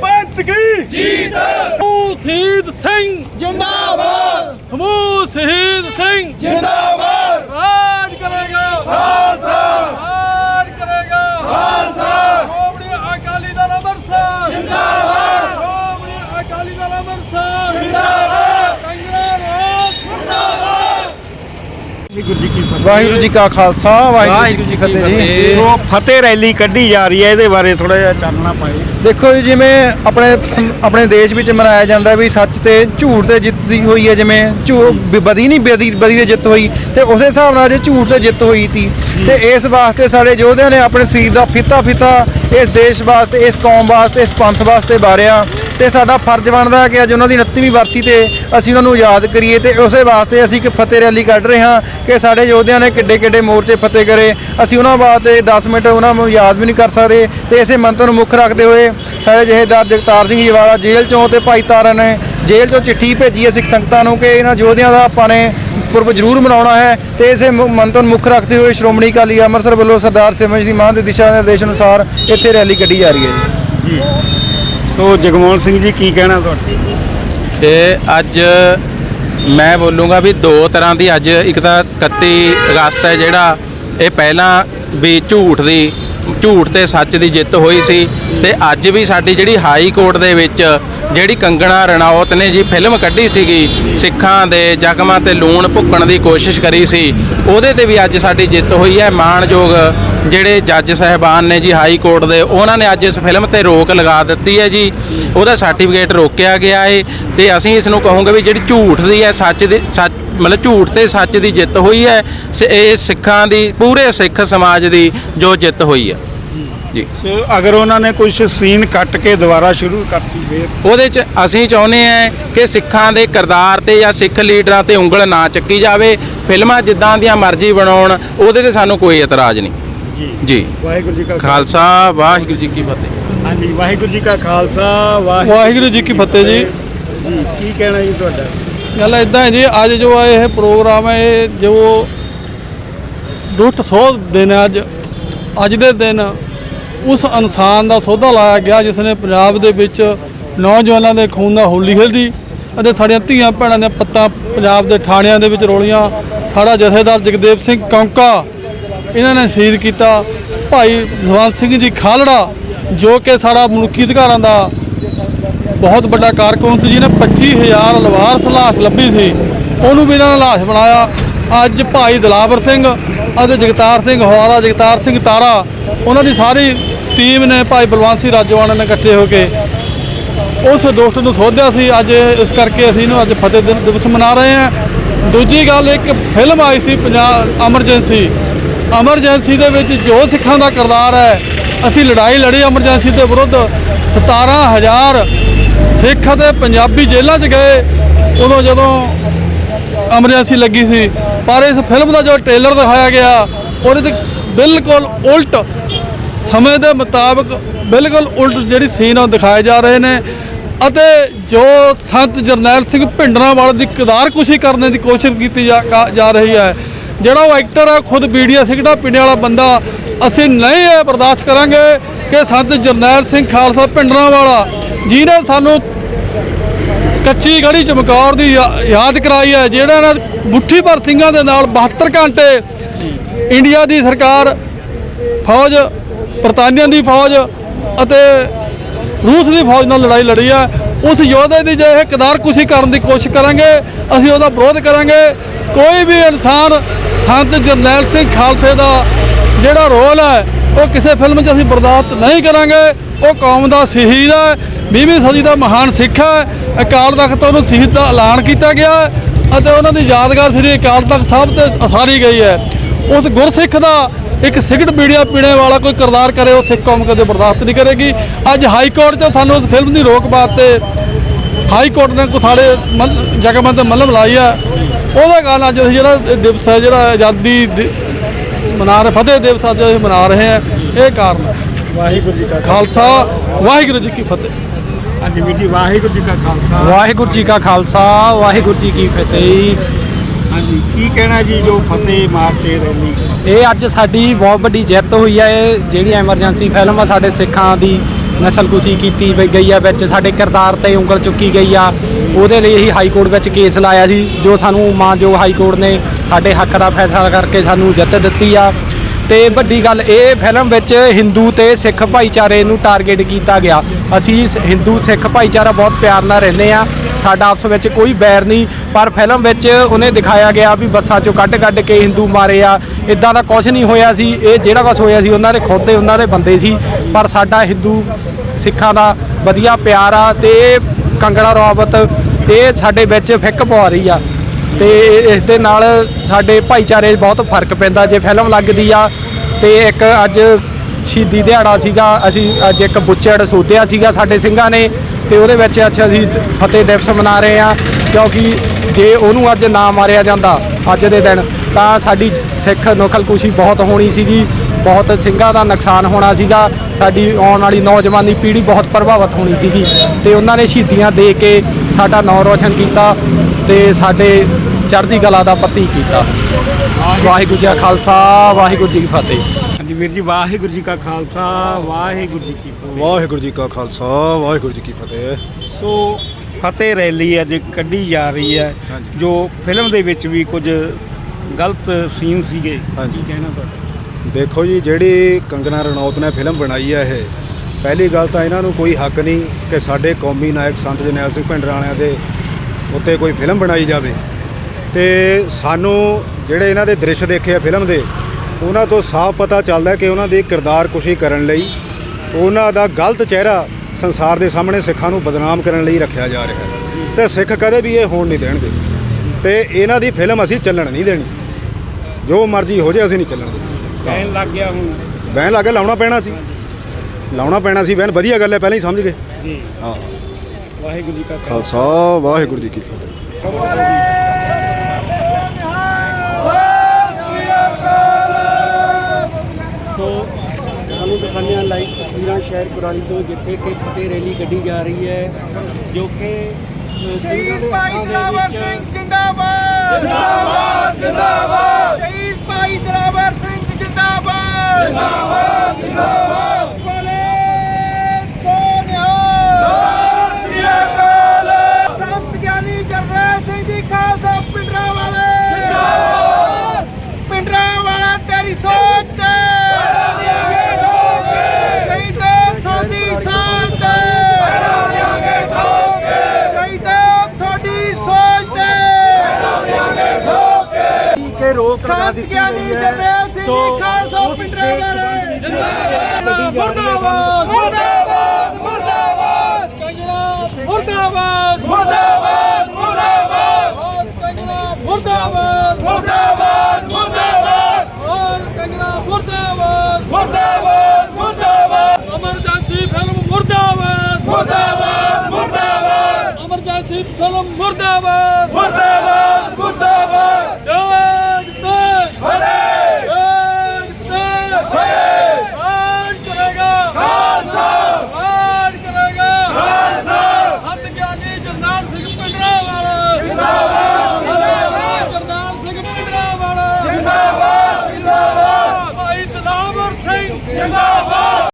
ਪੰਥ ਕੀ ਜੀਤ ਹਮੂ ਸ਼ਹੀਦ ਸਿੰਘ ਜਿੰਦਾਬਾਦ ਹਮੂ ਸ਼ਹੀਦ ਸਿੰਘ ਜਿੰਦਾਬਾਦ ਰਾਜ ਕਰੇਗਾ ਖਾਲਸਾ ਰਾਜ ਕਰੇਗਾ ਖਾਲਸਾ ਸ਼੍ਰੋਮਣੀ ਅਕਾਲੀ ਦਲ ਅੰਮ੍ਰਿਤਸਰ ਜਿੰਦਾਬਾਦ ਸ਼੍ਰੋਮਣੀ ਅਕਾਲੀ ਦਲ ਅੰਮ੍ਰਿਤਸਰ ਜਿੰਦਾਬਾਦ ਕੰਗਰਸ ਵਾਹਿਗੁਰੂ ਜੀ ਕਾ ਖਾਲਸਾ ਵਾਹਿਗੁਰੂ ਜੀ ਕੀ ਫਤਿਹ ਜੀ। ਉਹ ਫਤਿਹ ਰੈਲੀ ਕੱਢੀ ਜਾ ਰਹੀ ਹੈ ਇਹਦੇ ਬਾਰੇ ਥੋੜਾ ਜਿਹਾ ਚਾਨਣਾ ਪਾਏ ਦੇਖੋ ਜੀ ਜਿਵੇਂ ਆਪਣੇ ਸਮ- ਆਪਣੇ ਦੇਸ਼ ਵਿੱਚ ਮਨਾਇਆ ਜਾਂਦਾ ਵੀ ਸੱਚ ਤੇ ਝੂਠ ਤੇ ਜਿੱਤ ਦੀ ਹੋਈ ਹੈ ਜਿਵੇਂ ਝੂਠ ਬਦੀ ਨਹੀਂ ਬਦੀ ਬਦੀ ਤੇ ਜਿੱਤ ਹੋਈ ਤੇ ਉਸੇ ਹਿਸਾਬ ਨਾਲ ਜੇ ਝੂਠ ਤੇ ਜਿੱਤ ਹੋਈ ਤੀ ਤੇ ਇਸ ਵਾਸਤੇ ਸਾਡੇ ਯੋਧਿਆਂ ਨੇ ਆਪਣੇ ਸਰੀਰ ਦਾ ਫਿੱਤਾ ਫਿੱਤਾ ਇਸ ਦੇਸ਼ ਵਾਸਤੇ ਇਸ ਕੌਮ ਵਾਸਤੇ ਇਸ ਪੰਥ ਵਾਸਤੇ ਵਾਰਿਆ। ਤੇ ਸਾਡਾ ਫਰਜ਼ ਬਣਦਾ ਕਿ ਅੱਜ ਉਹਨਾਂ ਦੀ 29ਵੀਂ ਵਰਸੀ ਤੇ ਅਸੀਂ ਉਹਨਾਂ ਨੂੰ ਯਾਦ ਕਰੀਏ ਤੇ ਉਸੇ ਵਾਸਤੇ ਅਸੀਂ ਇੱਕ ਫਤਿਹ ਰੈਲੀ ਕੱਢ ਰਹੇ ਹਾਂ ਕਿ ਸਾਡੇ ਯੋਧਿਆਂ ਨੇ ਕਿੱਡੇ ਕਿੱਡੇ ਮੋਰਚੇ ਫਤਿਹ ਕਰੇ। ਅਸੀਂ ਉਹਨਾਂ ਵਾਸਤੇ 10 ਮਿੰਟ ਉਹਨਾਂ ਨੂੰ ਯਾਦ ਵੀ ਨਹੀਂ ਕਰ ਸਕਦੇ ਤੇ ਇਸੇ ਮੰਤਰ ਨੂੰ ਮੁੱਖ ਰੱਖਦੇ ਹੋਏ ਸਾਡੇ ਜਹੇਦਾਰ ਜਗਤਾਰ ਸਿੰਘ ਜੀਵਾਲਾ ਜੇਲ੍ਹ ਚੋਂ ਤੇ ਭਾਈ ਤਾਰਾ ਨੇ ਜੇਲ੍ਹ ਚੋਂ ਚਿੱਠੀ ਭੇਜੀ ਹੈ ਸਿੱਖ ਸੰਗਤਾਂ ਨੂੰ ਕਿ ਇਹਨਾਂ ਯੋਧਿਆਂ ਦਾ ਆਪਾਂ ਨੇ ਪੁਰਬ ਜ਼ਰੂਰ ਮਨਾਉਣਾ ਹੈ ਤੇ ਇਸੇ ਮੁ- ਮੰਤਰ ਨੂੰ ਮੁੱਖ ਰੱਖਦੇ ਹੋਏ ਸ਼੍ਰੋਮਣੀ ਅਕਾਲੀ ਅੰਮ੍ਰਿਤਸਰ ਵੱਲੋਂ ਸਰਦਾਰ ਸਿਮਰਨ ਮਾਨ ਦੇ ਦਿਸ਼ਾ ਨਿਰਦੇਸ਼ ਅਨੁਸਾਰ ਇੱਥੇ ਰੈਲੀ ਕੱਢੀ ਜਾ ਰਹੀ ਹੈ ਜੀ। ਸੋ ਜਗਮੋਹਨ ਸਿੰਘ ਜੀ, ਕੀ ਕਹਿਣਾ ਤੁਹਾਡਾ? ਤੇ ਅੱਜ ਮੈਂ ਬੋਲੂੰਗਾ ਵੀ ਦੋ ਤਰ੍ਹਾਂ ਦੀ ਅੱਜ ਇੱਕ ਤਾਂ 31 ਅਗਸਤ ਹੈ ਜਿਹੜਾ ਇਹ ਪਹਿਲਾਂ ਵੀ ਝੂਠ ਦੀ, ਝੂਠ ਤੇ ਸੱਚ ਦੀ ਜਿੱਤ ਹੋਈ ਸੀ ਤੇ ਅੱਜ ਵੀ ਸਾਡੀ ਜਿਹੜੀ ਹਾਈ ਕੋਰਟ ਦੇ ਵਿੱਚ ਜਿਹੜੀ ਕੰਗਣਾ ਰਣੌਤ ਨੇ ਜੀ ਫਿਲਮ ਕੱਢੀ ਸੀਗੀ, ਸਿੱਖਾਂ ਦੇ ਜ਼ਖਮਾਂ ਤੇ ਲੂਣ ਭੁੱਕਣ ਦੀ ਕੋਸ਼ਿਸ਼ ਕਰੀ ਸੀ, ਉਹਦੇ ਤੇ ਵੀ ਅੱਜ ਸਾਡੀ ਜਿੱਤ ਹੋਈ ਹੈ, ਮਾਣਯੋਗ ਜਿਹੜੇ ਜੱਜ ਸਾਹਿਬਾਨ ਨੇ ਜੀ ਹਾਈ ਕੋਰਟ ਦੇ ਉਹਨਾਂ ਨੇ ਅੱਜ ਇਸ ਫਿਲਮ ਤੇ ਰੋਕ ਲਗਾ ਦਿੱਤੀ ਹੈ ਜੀ। ਉਹਦਾ ਸਰਟੀਫਿਕੇਟ ਰੋਕਿਆ ਗਿਆ ਹੈ ਤੇ ਅਸੀਂ ਇਸ ਨੂੰ ਕਹੋਗੇ ਵੀ ਜਿਹੜੀ ਝੂਠ ਦੀ ਹੈ ਸੱਚ ਦੀ ਸੱਚ ਮਤਲਬ ਝੂਠ ਤੇ ਸੱਚ ਦੀ ਜਿੱਤ ਹੋਈ ਹੈ ਇਹ ਸਿੱਖਾਂ ਦੀ ਪੂਰੇ ਸਿੱਖ ਸਮਾਜ ਦੀ ਜੋ ਜਿੱਤ ਹੋਈ ਹੈ। ਜੀ। ਅਗਰ ਉਹਨਾਂ ਨੇ ਕੁਝ ਸੀਨ ਕੱਟ ਕੇ ਦੁਬਾਰਾ ਸ਼ੁਰੂ ਕਰਤੀ ਫੇਰ? ਉਹਦੇ 'ਚ ਅਸੀਂ ਚਾਹੁੰਦੇ ਹਾਂ ਕਿ ਸਿੱਖਾਂ ਦੇ ਕਿਰਦਾਰ ਤੇ ਜਾਂ ਸਿੱਖ ਲੀਡਰਾਂ ਤੇ ਉਂਗਲ ਨਾ ਚੱਕੀ ਜਾਵੇ। ਫਿਲਮਾਂ ਜਿੱਦਾਂ ਦੀਆਂ ਮਰਜ਼ੀ ਬਣਾਉਣ ਉਹਦੇ ਤੇ ਸਾਨੂੰ ਕੋਈ ਇਤਰਾਜ਼ ਨਹੀਂ। ਜੀ। ਜੀ। ਵਾਹਿਗੁਰੂ ਜੀ ਕਾ ਖਾਲਸਾ। ਵਾਹਿਗੁਰੂ ਜੀ ਕੀ ਫਤਿਹ। ਹਾਂਜੀ ਵਾਹਿਗੁਰੂ ਜੀ ਕਾ ਖਾਲਸਾ ਵਾਹਿਗੁਰੂ ਜੀ ਕੀ ਫਤਿਹ ਜੀ। ਜੀ ਕੀ ਕਹਿਣਾ ਜੀ ਤੁਹਾਡਾ? ਗੱਲ ਇਦਾਂ ਹੈ ਜੀ ਅੱਜ ਜੋ ਹੈ ਇਹ ਪ੍ਰੋਗਰਾਮ ਹੈ ਇਹ ਜੋ ਦੁੱਖ ਸੋਧ ਦਿਨ ਹੈ ਅੱਜ ਅੱਜ ਦੇ ਦਿਨ ਉਸ ਇਨਸਾਨ ਦਾ ਸੌਦਾ ਲਾਇਆ ਗਿਆ ਜਿਸ ਨੇ ਪੰਜਾਬ ਦੇ ਵਿੱਚ ਨੌਜਵਾਨਾਂ ਦੇ ਖੂਨ ਦਾ ਹੋਲੀ ਖੇਡੀ ਅਤੇ ਸਾਡੀਆਂ ਧੀਆਂ ਭੈਣਾਂ ਦੇ ਪੱਤਾਂ ਪੰਜਾਬ ਦੇ ਥਾਣਿਆਂ ਦੇ ਵਿੱਚ ਰੋਲੀਆਂ। ਸਾਡਾ ਜਥੇਦਾਰ ਜਗਦੇਵ ਸਿੰਘ ਕੌਂਕਾ ਇਹਨਾਂ ਨੇ ਸ਼ਹੀਦ ਕੀਤਾ ਭਾਈ ਜਸਵੰਤ ਸਿੰਘ ਜੀ ਖਾਲੜਾ, ਜੋ ਕਿ ਸਾਡਾ ਮਨੁੱਖੀ ਅਧਿਕਾਰਾਂ ਦਾ ਬਹੁਤ ਵੱਡਾ ਕਾਰਕੁਨ ਸੀ ਜਿਹਨੇ 25000 ਲਵਾਰਸ ਲਾਸ਼ ਲੱਭੀ ਸੀ, ਉਹਨੂੰ ਵੀ ਇਹਨਾਂ ਨੇ ਲਾਸ਼ ਬਣਾਇਆ। ਅੱਜ ਭਾਈ ਦਲਾਵਰ ਸਿੰਘ ਅਤੇ ਜਗਤਾਰ ਸਿੰਘ ਹਵਾਰਾ ਜਗਤਾਰ ਸਿੰਘ ਤਾਰਾ, ਉਹਨਾਂ ਦੀ ਸਾਰੀ ਟੀਮ ਨੇ ਭਾਈ ਬਲਵੰਤ ਸਿੰਘ ਰਾਜੋਆਣਾ ਨੇ ਇਕੱਠੇ ਹੋ ਕੇ ਉਸ ਦੋਸਤ ਨੂੰ ਸੋਧਿਆ ਸੀ। ਅੱਜ ਇਸ ਕਰਕੇ ਅਸੀਂ ਇਹਨੂੰ ਅੱਜ ਫਤਿਹ ਦਿਵਸ ਮਨਾ ਰਹੇ ਹਾਂ। ਦੂਜੀ ਗੱਲ, ਇੱਕ ਫਿਲਮ ਆਈ ਸੀ ਪੰਜਾਬ ਐਮਰਜੈਂਸੀ ਐਮਰਜੈਂਸੀ ਦੇ ਵਿੱਚ ਜੋ ਸਿੱਖਾਂ ਦਾ ਕਿਰਦਾਰ ਹੈ, ਅਸੀਂ ਲੜਾਈ ਲੜੀ ਐਮਰਜੈਂਸੀ ਦੇ ਵਿਰੁੱਧ। 17000 ਸਿੱਖ ਅਤੇ ਪੰਜਾਬੀ ਜੇਲ੍ਹਾਂ 'ਚ ਗਏ, ਉਦੋਂ ਜਦੋਂ ਐਮਰਜੈਂਸੀ ਲੱਗੀ ਸੀ। ਪਰ ਇਸ ਫਿਲਮ ਦਾ ਜੋ ਟ੍ਰੇਲਰ ਦਿਖਾਇਆ ਗਿਆ ਉਹਦੇ ਤੇ ਬਿਲਕੁਲ ਉਲਟ ਸਮੇਂ ਦੇ ਮੁਤਾਬਕ ਬਿਲਕੁਲ ਉਲਟ ਜਿਹੜੀ ਸੀਨ ਉਹ ਦਿਖਾਏ ਜਾ ਰਹੇ ਨੇ। ਅਤੇ ਜੋ ਸੰਤ ਜਰਨੈਲ ਸਿੰਘ ਭਿੰਡਰਾਂਵਾਲੇ ਦੀ ਕਿਰਦਾਰਕੁਸ਼ੀ ਕਰਨ ਦੀ ਕੋਸ਼ਿਸ਼ ਕੀਤੀ ਜਾ, ਕਾ- ਜਾ ਰਹੀ ਹੈ ਜਿਹੜਾ ਉਹ ਐਕਟਰ ਹੈ ਖੁਦ ਬੀੜੀਆ ਸਿਗਰਟਾਂ ਪੀਣੇ ਵਾਲਾ ਬੰਦਾ। ਅਸੀਂ ਨਹੀਂ ਇਹ ਬਰਦਾਸ਼ਤ ਕਰਾਂਗੇ ਕਿ ਸੰਤ ਜਰਨੈਲ ਸਿੰਘ ਖਾਲਸਾ ਭਿੰਡਰਾਂਵਾਲਾ ਜਿਹਨੇ ਸਾਨੂੰ ਕੱਚੀ ਗੜੀ ਚਮਕੌਰ ਦੀ ਯਾ- ਯਾਦ ਕਰਾਈ ਹੈ, ਜਿਹੜਾ ਨਾ ਬੁੱਠੀ ਭਰ ਸਿੰਘਾਂ ਦੇ ਨਾਲ 72 ਘੰਟੇ ਇੰਡੀਆ ਦੀ ਸਰਕਾਰ ਫੌਜ, ਬਰਤਾਨੀਆ ਦੀ ਫੌਜ ਅਤੇ ਰੂਸ ਦੀ ਫੌਜ ਨਾਲ ਲੜਾਈ ਲੜੀ ਹੈ। ਉਸ ਯੋਧੇ ਦੀ ਜੇ ਇਹ ਕਦਾਰਕੁਸ਼ੀ ਕਰਨ ਦੀ ਕੋਸ਼ਿਸ਼ ਕਰਾਂਗੇ, ਅਸੀਂ ਉਹਦਾ ਵਿਰੋਧ ਕਰਾਂਗੇ। ਕੋਈ ਵੀ ਇਨਸਾਨ ਸੰਤ ਜਰਨੈਲ ਸਿੰਘ ਖਾਲਸੇ ਦਾ ਜਿਹੜਾ ਰੋਲ ਹੈ, ਉਹ ਕਿਸੇ ਫਿਲਮ 'ਚ ਅਸੀਂ ਬਰਦਾਸ਼ਤ ਨਹੀਂ ਕਰਾਂਗੇ। ਉਹ ਕੌਮ ਦਾ ਸ਼ਹੀਦ ਹੈ 20ਵੀਂ ਸਦੀ ਦਾ ਮਹਾਨ ਸਿੱਖ ਹੈ। ਅਕਾਲ ਤਖਤ ਤੋਂ ਉਹਨੂੰ ਸ਼ਹੀਦ ਦਾ ਐਲਾਨ ਕੀਤਾ ਗਿਆ ਹੈ ਅਤੇ ਉਹਨਾਂ ਦੀ ਯਾਦਗਾਰ ਸ੍ਰੀ ਅਕਾਲ ਤਖਤ ਸਾਹਿਬ ਤੇ ਅਸਾਰੀ ਗਈ ਹੈ। ਉਸ ਗੁਰਸਿੱਖ ਦਾ ਇੱਕ ਸਿਗਰਟ ਬੀੜੀਆ ਪੀਣੇ ਵਾਲਾ ਕੋਈ ਕਿਰਦਾਰ ਕਰੇ, ਉਹ ਸਿੱਖ ਕੌਮ ਕਦੇ ਬਰਦਾਸ਼ਤ ਨਹੀਂ ਕਰੇਗੀ। ਅੱਜ ਹਾਈ ਕੋਰਟ 'ਚ ਸਾਨੂੰ ਉਸ ਫਿਲਮ ਦੀ ਰੋਕ ਪਾਤੇ ਹਾਈ ਕੋਰਟ ਨੇ ਕੋ ਸਾਡੇ ਮਲ- ਜਗਮਾਂ ਮੱਲਮ ਲਾਈ ਹੈ। ਉਹਦੇ ਕਾਰਨ ਅੱਜ ਅਸੀਂ ਜਿਹੜਾ ਦਿਵਸ ਹੈ ਜਿਹੜਾ ਆਜ਼ਾਦੀ ਮਨਾ ਰਹੇ ਫਤਿਹ ਦਿਵਸ ਅੱਜ ਅਸੀਂ ਮਨਾ ਰਹੇ ਹਾਂ ਇਹ ਕਾਰਨ ਹੈ। ਵਾਹਿਗੁਰੂ ਜੀ ਕਾ ਖਾਲਸਾ ਵਾਹਿਗੁਰੂ ਜੀ ਕੀ ਫਤਿਹ। ਵੀਰ ਜੀ ਵਾਹਿਗੁਰੂ ਜੀ ਕਾ ਖਾਲਸਾ। ਵਾਹਿਗੁਰੂ ਜੀ ਕਾ ਖਾਲਸਾ ਵਾਹਿਗੁਰੂ ਜੀ ਕੀ ਫਤਿਹ। ਹਾਂਜੀ ਕੀ ਕਹਿਣਾ ਜੀ ਜੋ ਫਤਿਹ ਮਾਰਚ ਰੈਲੀ ਇਹ ਅੱਜ ਸਾਡੀ ਬਹੁਤ ਵੱਡੀ ਜਿੱਤ ਹੋਈ ਹੈ ਇਹ ਜਿਹੜੀ ਐਮਰਜੈਂਸੀ ਫਿਲਮ ਆ ਸਾਡੇ ਸਿੱਖਾਂ ਦੀ ਨਸਲਕੁਸ਼ੀ ਕੀਤੀ ਗਈ ਆ ਵਿੱਚ, ਸਾਡੇ ਕਿਰਦਾਰ ਤੇ ਉਂਗਲ ਚੁੱਕੀ ਗਈ ਆ। ਉਹਦੇ ਲਈ ਅਸੀਂ ਹਾਈ ਕੋਰਟ ਵਿੱਚ ਕੇਸ ਲਾਇਆ ਸੀ, ਜੋ ਸਾਨੂੰ ਮਾਂ ਜੋ ਹਾਈ ਕੋਰਟ ਨੇ ਸਾਡੇ ਹੱਕ ਦਾ ਫੈਸਲਾ ਕਰਕੇ ਸਾਨੂੰ ਜਿੱਤ ਦਿੱਤੀ ਆ। ਤੇ ਵੱਡੀ ਗੱਲ ਇਹ, ਫਿਲਮ ਵਿੱਚ ਹਿੰਦੂ ਤੇ ਸਿੱਖ ਭਾਈਚਾਰੇ ਨੂੰ ਟਾਰਗੇਟ ਕੀਤਾ ਗਿਆ। ਅਸੀਂ ਸ- ਹਿੰਦੂ ਸਿੱਖ ਭਾਈਚਾਰਾ ਬਹੁਤ ਪਿਆਰ ਨਾਲ ਰਹਿੰਦੇ ਆ ਸਾਡਾ ਆਪਸ ਵਿੱਚ ਕੋਈ ਬੈਰ ਨਹੀਂ। ਪਰ ਫਿਲਮ ਵਿੱਚ ਉਹਨੇ ਦਿਖਾਇਆ ਗਿਆ ਵੀ ਬੱਸਾਂ ਚੋਂ ਕੱਢ ਕੱਢ ਕੇ ਹਿੰਦੂ ਮਾਰੇ ਆ। ਇਦਾਂ ਦਾ ਕੁਝ ਨਹੀਂ ਹੋਇਆ ਸੀ। ਇਹ ਜਿਹੜਾ ਕੁਝ ਹੋਇਆ ਸੀ, ਉਹਨਾਂ ਦੇ ਖੁਦ ਦੇ, ਉਹਨਾਂ ਦੇ ਬੰਦੇ ਸੀ। ਪਰ ਸਾਡਾ ਹਿੰਦੂ ਸਿੱਖਾਂ ਦਾ ਵਧੀਆ ਪਿਆਰ ਆ ਤੇ ਕੰਗੜਾ ਕੰਗਣਾ ਰੌਬਤ, ਇਹ ਸਾਡੇ ਵਿੱਚ ਫਿੱਕ ਪਵਾ ਰਹੀ ਆ। ਤੇ ਇਸ ਦੇ ਨਾਲ ਸਾਡੇ ਭਾਈਚਾਰੇ 'ਚ ਬਹੁਤ ਫ਼ਰਕ ਪੈਂਦਾ। ਜੇ ਫਿਲਮ ਲੱਗਦੀ ਆ ਤੇ ਇੱਕ ਅੱਜ ਸ਼ਹੀਦੀ ਦਿਹਾੜਾ ਸੀਗਾ, ਅਸੀਂ ਅੱਜ ਇੱਕ ਬੁੱਚੜ ਸੋਧਿਆ ਸੀਗਾ ਸਾਡੇ ਸਿੰਘਾਂ ਨੇ ਤੇ ਉਹਦੇ ਵਿੱਚ ਅੱਛਾ ਅਸੀਂ ਫਤਿਹ ਦਿਵਸ ਮਨਾ ਰਹੇ ਆ, ਕਿਉਂਕਿ ਜੇ ਉਹਨੂੰ ਅੱਜ ਨਾ ਮਾਰਿਆ ਜਾਂਦਾ ਅੱਜ ਦੇ ਦਿਨ, ਤਾਂ ਸਾਡੀ ਸਿੱਖ ਨਕਲਕੁਸ਼ੀ ਬਹੁਤ ਹੋਣੀ ਸੀਗੀ, ਬਹੁਤ ਸਿੰਘਾਂ ਦਾ ਨੁਕਸਾਨ ਹੋਣਾ ਸੀਗਾ, ਸਾਡੀ ਆਉਣ ਵਾਲੀ ਨੌਜਵਾਨੀ ਪੀੜ੍ਹੀ ਬਹੁਤ ਪ੍ਰਭਾਵਿਤ ਹੋਣੀ ਸੀਗੀ ਤੇ ਉਹਨਾਂ ਨੇ ਸ਼ਹੀਦੀਆਂ ਦੇ ਕੇ ਸਾਡਾ ਨਾਂ ਰੋਸ਼ਨ ਕੀਤਾ ਤੇ ਸਾਡੇ ਚੜ੍ਹਦੀ ਕਲਾ ਦਾ ਪ੍ਰਤੀਕ ਕੀਤਾ। ਵਾਹਿਗੁਰੂ ਜੀ ਕਾ ਖਾਲਸਾ ਵਾਹਿਗੁਰੂ ਜੀ ਕੀ ਫਤਿਹ। ਹਾਂਜੀ ਵੀਰ ਜੀ ਵਾਹਿਗੁਰੂ ਜੀ ਕਾ ਖਾਲਸਾ ਵਾਹਿਗੁਰੂ ਜੀ ਕੀ ਫਤਿਹ। ਵਾਹਿਗੁਰੂ ਜੀ ਕਾ ਖਾਲਸਾ ਵਾਹਿਗੁਰੂ ਜੀ ਕੀ ਫਤਿਹ। ਸੋ ਫਤਿਹ ਰੈਲੀ ਅੱਜ ਕੱਢੀ ਜਾ ਰਹੀ ਹੈ ਹਾਂਜੀ। ਜੋ ਫਿਲਮ ਦੇ ਵਿੱਚ ਵੀ ਕੁਝ ਗਲਤ ਸੀਨ ਸੀਗੇ। ਹਾਂਜੀ। ਕੀ ਕਹਿਣਾ ਤੁਹਾਡਾ? ਦੇਖੋ ਜੀ ਜਿਹੜੀ ਕੰਗਨਾ ਰਣੌਤ ਨੇ ਫਿਲਮ ਬਣਾਈ ਹੈ ਇਹ ਪਹਿਲੀ ਗੱਲ ਤਾਂ ਇਹਨਾਂ ਨੂੰ ਕੋਈ ਹੱਕ ਨਹੀਂ ਕਿ ਸਾਡੇ ਕੌਮੀ ਨਾਇਕ ਸੰਤ ਜਰਨੈਲ ਸਿੰਘ ਭਿੰਡਰਾਣਿਆਂ ਦੇ ਉੱਤੇ ਕੋਈ ਫਿਲਮ ਬਣਾਈ ਜਾਵੇ। ਤੇ ਸਾਨੂੰ ਜਿਹੜੇ ਇਹਨਾਂ ਦੇ ਦ੍ਰਿਸ਼ ਦੇਖੇ ਆ ਫਿਲਮ ਦੇ ਉਹਨਾਂ ਤੋਂ ਸਾਫ਼ ਪਤਾ ਚੱਲਦਾ ਕਿ ਉਹਨਾਂ ਦੀ ਕਿਰਦਾਰ ਕੁਸ਼ੀ ਕਰਨ ਲਈ ਉਹਨਾਂ ਦਾ ਗਲਤ ਚਿਹਰਾ ਸੰਸਾਰ ਦੇ ਸਾਹਮਣੇ ਸਿੱਖਾਂ ਨੂੰ ਬਦਨਾਮ ਕਰਨ ਲਈ ਰੱਖਿਆ ਜਾ ਰਿਹਾ ਹੈ। ਤੇ ਸਿੱਖ ਕਦੇ ਵੀ ਇਹ ਹੋਣ ਨਹੀਂ ਦੇਣਗੇ। ਤੇ ਇਹਨਾਂ ਦੀ ਫਿਲਮ ਅਸੀਂ ਚੱਲਣ ਨਹੀਂ ਦੇਣੀ। ਜੋ ਮਰਜ਼ੀ ਹੋ ਜਾਏ ਅਸੀਂ ਨਹੀਂ ਚੱਲਣ ਦੇਣੀ। ਕਹਿਣ ਲੱਗ ਗਿਆ ਹੁਣ। ਬੈਨ ਲਾ ਕੇ ਲਾਉਣਾ ਪੈਣਾ ਸੀ। ਲਾਉਣਾ ਪੈਣਾ ਸੀ ਬੈਨ ਵਧੀਆ ਗੱਲ ਹੈ ਪਹਿਲਾਂ ਹੀ ਸਮਝ ਗਏ। ਜੀ। ਹਾਂ। ਵਾਹਿਗੁਰੂ ਜੀ ਕਾ ਖਾਲਸਾ। ਵਾਹਿਗੁਰੂ ਜੀ ਕੀ ਫਤਿਹ। ਸੋ ਤੁਹਾਨੂੰ ਦਿਖਾਉਂਦੇ ਹਾਂ ਲਾਈਵ ਤਸਵੀਰਾਂ ਸ਼ਹਿਰ ਕੁਰਾਲੀ ਤੋਂ ਜਿੱਥੇ ਕਿ ਫਤਿਹ ਰੈਲੀ ਕੱਢੀ ਜਾ ਰਹੀ ਹੈ ਜੋ ਕਿ ਅ, ਸਿੰਘਾਂ ਦੇ ਹੱਥਾਂ ਦੇ ਵਿੱਚ ਜਿੰਦਾਬਾਦ। ਜਿੰਦਾਬਾਦ ਜਿੰਦਾਬਾਦ। ਸ਼ਹੀਦ ਭਾਈ ਦਰਾਵਰ ਸਿੰਘ ਜਿੰਦਾਬਾਦ। ਜਿੰਦਾਬਾਦ ਜਿੰਦਾਬਾਦ ਬੋਲੇ ਸੋਨਿਆ ਸੰਤ ਗਿਆਨੀ ਜਰਨੈਲ ਸਿੰਘ ਜੀ ਖਾਲਸਾ ਪਿੰਡਰਾ ਵਾਲੇ ਜਿੰਦਾਬਾਦ ਪਿੰਡਰਾ ਵਾਲਾ ਤੇਰੀ ਸੋਚ ਤੇ ਸ਼ਹੀਦ ਤੁਹਾਡੀ ਸੋਚ ਤੇ ਸ਼ਹੀਦ ਤੁਹਾਡੀ ਸੋਚ ਤੇ ਕਿ ਰੋਕ ਲਗਾ ਸੰਤ ਗਿਆਨੀ ਹੈ ਸਿੰਘ ਜੀ ਖਾਲਸਾ ਪਿੰਡਰਾ ਵਾਲੇ ਮੁਰਦਾਬਾਦ ਮੁਰਦਾਬਾਦ ਮੁਰਦਾਬਾਦ ਕੰਗਣਾ ਮੁਰਦਾਬਾਦ ਮੁਰਦਾਬਾਦ ਮੁਰਦਾਬਾਦ ਕੰਗਣਾ ਮੁਰਦਾਬਾਦ ਮੁਰਦਾਬਾਦ ਮੁਰਦਾਬਾਦ ਹੋਰ ਕੰਗਣਾ ਮੁਰਦਾਬਾਦ ਮੁਰਦਾਬਾਦ ਮੁਰਦਾਬਾਦ ਅਮਰਜੈਂਸੀ ਫਿਲਮ ਮੁਰਦਾਬਾਦ ਮੁਰਦਾਬਾਦ ਮੁਰਦਾਬਾਦ ਅਮਰਜੈਂਸੀ ਫਿਲਮ ਮੁਰਦਾਬਾਦ ਮੁਰਦਾਬਾਦ